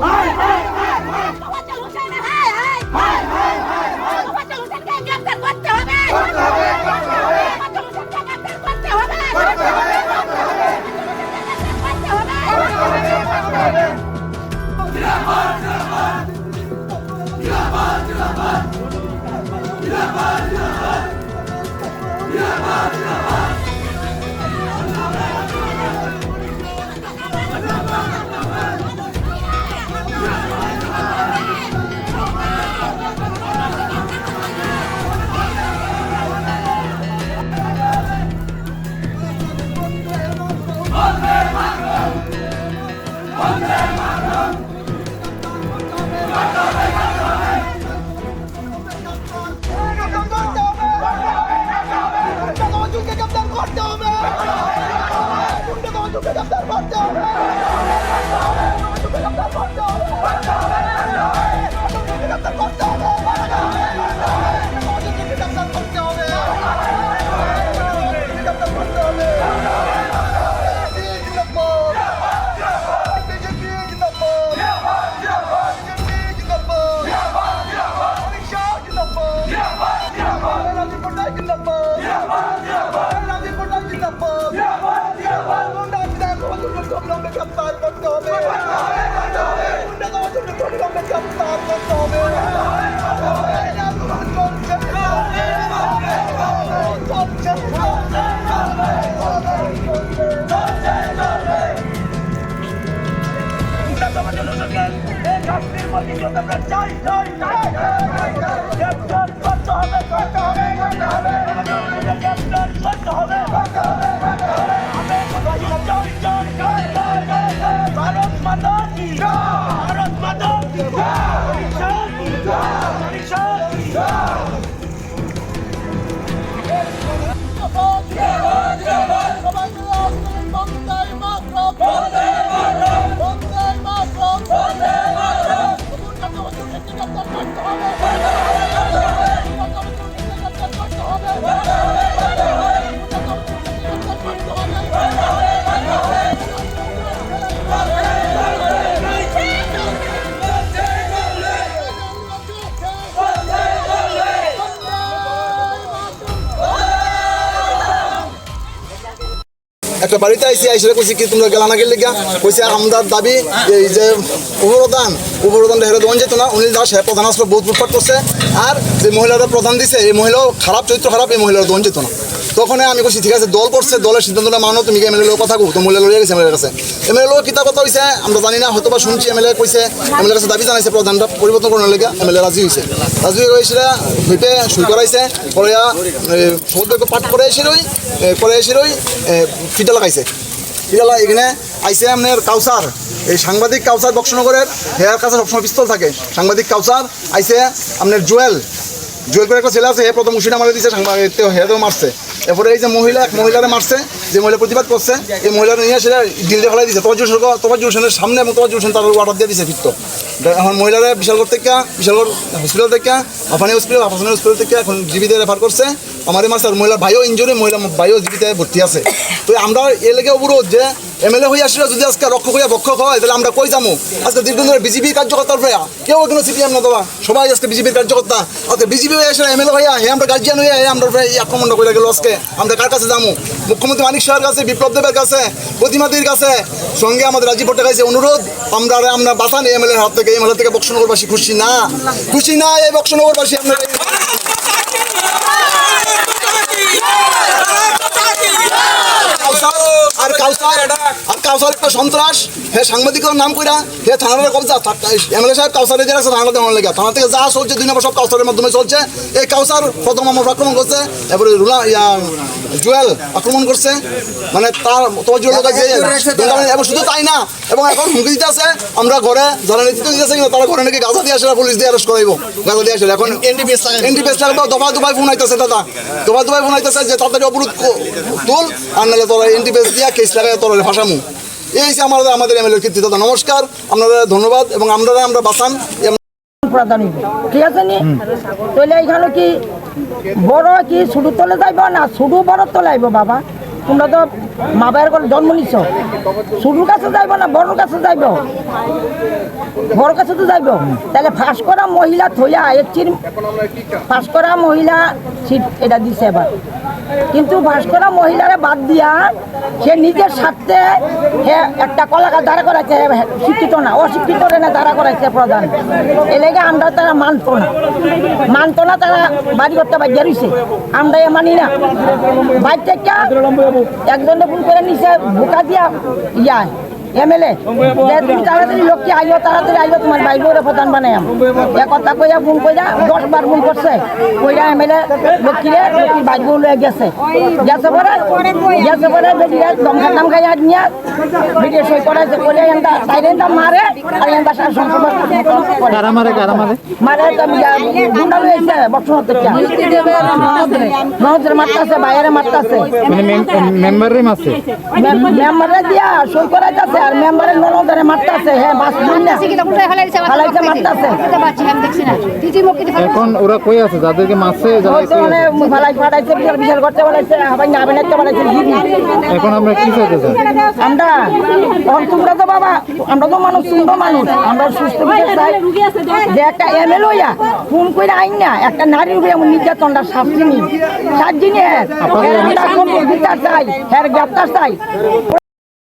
Dilabad! Dilabad! Dilabad! Dilabad! হবে মোফাজ্জল হোসেনকে গ্রেফতার করতে হবে করতে হবে একটা বাড়িতে আইসি আইসলে কইছি কি, তোমরা গেলা না গেলে গিয়া? আর আমদার দাবি, এই যে উপপ্রধান উপপ্রধান হেরে দোয়ান যেত না অনিল দাস হ্যাঁ প্রধান আসলে বহুত লুটপাট করছে, আর যে মহিলারা প্রধান দিছে, এই মহিলাও খারাপ, চরিত্র খারাপ, এই মহিলারা দোয়ান যেত না। তখন আমি কইছি, ঠিক আছে, দল করছে, দলের সিদ্ধান্তটা মানো, তুমি এমএলএ লোক কথা কো তো মহিলা লইয়া গেছে এমএলএ কাছে। এমএলএ লোক কিতা কথা হইছে, আমরা জানি না হয়তো বা শুনছি, এমএলএ কইছে, এমএলএ কাছে দাবি জানাইছে, প্রধানটা পরিবর্তন করার লেগে এমএলএ রাজি হইছে। রাজি হয়ে হয়েছিল হইতে সই করাইছে, করাইয়া শব্দ পাঠ করে এসে রই করে এসে ফিটা লাগাইছে। বিড়ালা এখানে আইসে আপনার কাউসার, এই সাংবাদিক কাউসার বক্সনগরের হেয়ার কাছে সবসময় পিস্তল থাকে। সাংবাদিক কাউসার আইসে আপনার জুয়েল। জুয়েল করে একটা ছেলে আছে, হে প্রথম উশিটা মারে দিচ্ছে সাংবাদিক হেয়ারও মারছে। এরপরে এই যে মহিলা এক মহিলারা মারছে, যে মহিলা প্রতিবাদ করছে, এই মহিলারা নিয়ে সেটা দিল্লি ফেলাই দিচ্ছে তোমার তোমার হোসেনের সামনে এবং তোমার হোসেন তার অর্ডার দিয়ে দিচ্ছে ফিরত। এখন মহিলারা বিশালগড় থেকে, বিশালগড় হসপিটাল থেকে, আফানি হসপিটাল আফানি হসপিটাল থেকে এখন জিবিতে রেফার করছে। আমার মাস মহিলার ভাইও ইঞ্জুরি মহিলা ভাইও জীবিতে ভর্তি আছে। তো আমরা এ লেগে অবরোধ যে এমএলএ হয়ে আসলে, যদি আজকে রক্ষক হইয়া বক্ষক হয়, তাহলে আমরা কই যাব আজকে দীর্ঘদিন ধরে বিজেপির কার্যকর্তার প্রায় কেউ এখানে সিপিএম না দেওয়া। সবাই আজকে বিজেপির কার্যকর্তা। আজকে বিজেপি হয়ে আসলে, এমএলএ হইয়া হে আমরা গার্জিয়ান হইয়া হে আমরা এই আক্রমণটা করে গেল আজকে। আমরা কার কাছে যাব মুখ্যমন্ত্রী মানিক শাহের কাছে, বিপ্লব দেবের কাছে প্রতিমাদির কাছে। সঙ্গে আমাদের রাজীব ভট্টাচার্য অনুরোধ, আমরা আমরা বাঁচান এমএলএ হাত থেকে এমএলএ থেকে বক্সনগরবাসী খুশি না? খুশি না এই বক্সনগরবাসী, আপনার কাউসার আর কাউসার আর কাউসার একটা সন্ত্রাস হে সাংবাদিকতার নাম কইরা হে থানার কবজা এমএলএ সাহেব কাউসারে যে আছে থানা দেওয়ার লেগে থানা থেকে যা চলছে দুই নম্বর সব কাউসারের মাধ্যমে চলছে। এই কাউসার প্রথম আমার আক্রমণ করছে এরপরে রুলা জুয়েল আক্রমণ করছে। মানে তার জন্য এবং শুধু তাই না এবং এখন হুমকি দিতে আছে আমরা ঘরে যারা নেতৃত্ব দিতেছে তারা ঘরে নাকি গাজা দিয়ে আসে পুলিশ দিয়ে অ্যারেস্ট করাইবো গাজা দিয়ে আসলে। এখন এনডিপিএস এনডিপিএস লাগবে দফা দুবাই ফোন আইতেছে দাদা। দফা দুবাই ফোন আইতেছে যে তাড়াতাড়ি অবরোধ তুল আর নাহলে তোরা এনডিপিএস দিয়া কেস লাগাই তরলে ফাঁসামু। এই হচ্ছে আমাদের আমাদের এমএলএ কীর্তি দাদা নমস্কার আপনাদের ধন্যবাদ এবং আমরা আমরা বাঁচান। ঠিক আছে নি? তাহলে এখানে কি বড় কি শুধু তলে যাইব না? শুধু বড় তলে আইব বাবা। তোমরা তো মা বাবার করে জন্ম নিছ। শুরুর কাছে যাইব না বড়র কাছে যাইব? বড় কাছে তো যাইব। তাহলে ফাঁস করা মহিলা থইয়া একচির ফাঁস করা মহিলা সিট এটা দিছে এবার। কিন্তু ফাঁস করা মহিলারা বাদ দিয়া সে নিজের স্বার্থে একটা কলাকার দাঁড়া করাইছে শিক্ষিত না, অশিক্ষিত না দাঁড়া করাইছে প্রধান। এলেগে আমরা তারা মানতো না। মানতো না তারা বাড়ি করতে বাধ্য রয়েছে আমরা এ মানি না। বাইর থেকে একজনে ভুল করে নিছে বোকা দিয়া ইয়া এমএলএ তুমি তাড়াতাড়ি লোককে আইও তাড়াতাড়ি আইও তোমার বাইরে ওরে প্রধান বানায়াম এ কথা কইয়া ফোন কইরা দশ বার ফোন করছে। কইরা এমএলএ লক্ষ্মীরে লক্ষ্মীর বাইরে লয়ে গেছে। গেছে পরে গেছে পরে দমকা দাম খাইয়া নিয়ে সই করাইছে। করে এনটা তাইরে এনটা মারে আর এনটা সার সংসদ করে। মারে কারা মারে? মানে তো গুন্ডা লইছে বর্ষণ থেকে নহদের মারতাছে বাইরে মারতাছে। মানে মেম্বারের মেম্বারে দিয়া সই করাইতাছে। আর মেম্বারের ননদরে মারতাছে। হ্যাঁ বাস দুই না ফালাইছে মারতাছে এখন ওরা কই আছে? যাদেরকে মারছে যারা হয়তো মানে ফালাই ফাটাইছে বিশাল বিশাল করতে বলাইছে আবার না বানাইতে বলাইছে গিরি এখন আমরা কি চাইতে চাই আমরা তখন তোমরা তো বাবা আমরা তো মানুষ সুন্দর মানুষ। আমরা সুস্থ বিচার চাই। যে একটা এমএল হইয়া ফোন করে আইন না একটা নারীর উপরে এমন নির্যাতনটা শাস্তি নি সাত দিনে আমরা কোন বিচার চাই হ্যাঁ গ্রেপ্তার চাই।